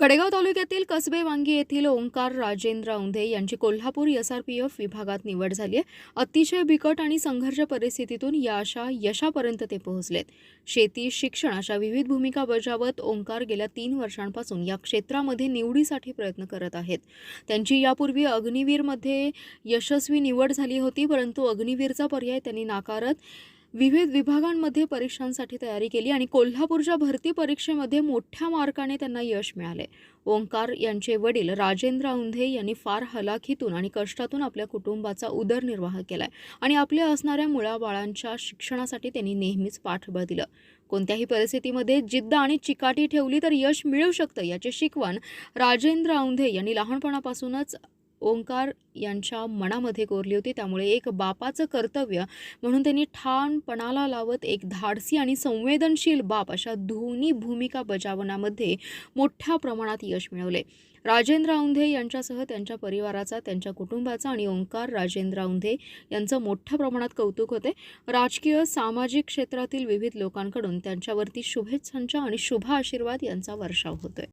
कडेगाव तालुक्यातील कसबे वांगी येथील ओंकार राजेंद्र औंधे यांची कोल्हापूर एसआरपीएफ विभागात निवड झाली आहे. अतिशय बिकट आणि संघर्ष परिस्थितीतून या अशा यशापर्यंत ते पोहोचलेत. शेती शिक्षण अशा विविध भूमिका बजावत ओंकार गेल्या तीन वर्षांपासून या क्षेत्रामध्ये निवडीसाठी प्रयत्न करत आहेत. त्यांची यापूर्वी अग्निवीरमध्ये यशस्वी निवड झाली होती परंतु अग्निवीरचा पर्याय त्यांनी नाकारत विविध विभागांमध्ये परीक्षांसाठी तयारी केली आणि कोल्हापूरच्या भरती परीक्षेमध्ये मोठ्या मार्काने त्यांना यश मिळाले. ओंकार यांचे वडील राजेंद्र औंधे यांनी फार हलाखीतून आणि कष्टातून आपल्या कुटुंबाचा उदरनिर्वाह केलाय आणि आपल्या असणाऱ्या मुळाबाळांच्या शिक्षणासाठी त्यांनी नेहमीच पाठबळ दिलं. कोणत्याही परिस्थितीमध्ये जिद्द आणि चिकाटी ठेवली तर यश मिळू शकतं याची शिकवण राजेंद्र औंधे यांनी लहानपणापासूनच ओंकार यांच्या मनामध्ये कोरली होती. त्यामुळे एक बापाचं कर्तव्य म्हणून त्यांनी ठाणपणाला लावत एक धाडसी आणि संवेदनशील बाप अशा दोन्ही भूमिका बजावण्यामध्ये मोठ्या प्रमाणात यश मिळवले. राजेंद्र औंधे यांच्यासह त्यांच्या परिवाराचा त्यांच्या कुटुंबाचा आणि ओंकार राजेंद्र औंधे यांचं मोठ्या प्रमाणात कौतुक होते. राजकीय सामाजिक क्षेत्रातील विविध लोकांकडून त्यांच्यावरती शुभेच्छांच्या आणि शुभ आशीर्वाद यांचा वर्षाव होतोय.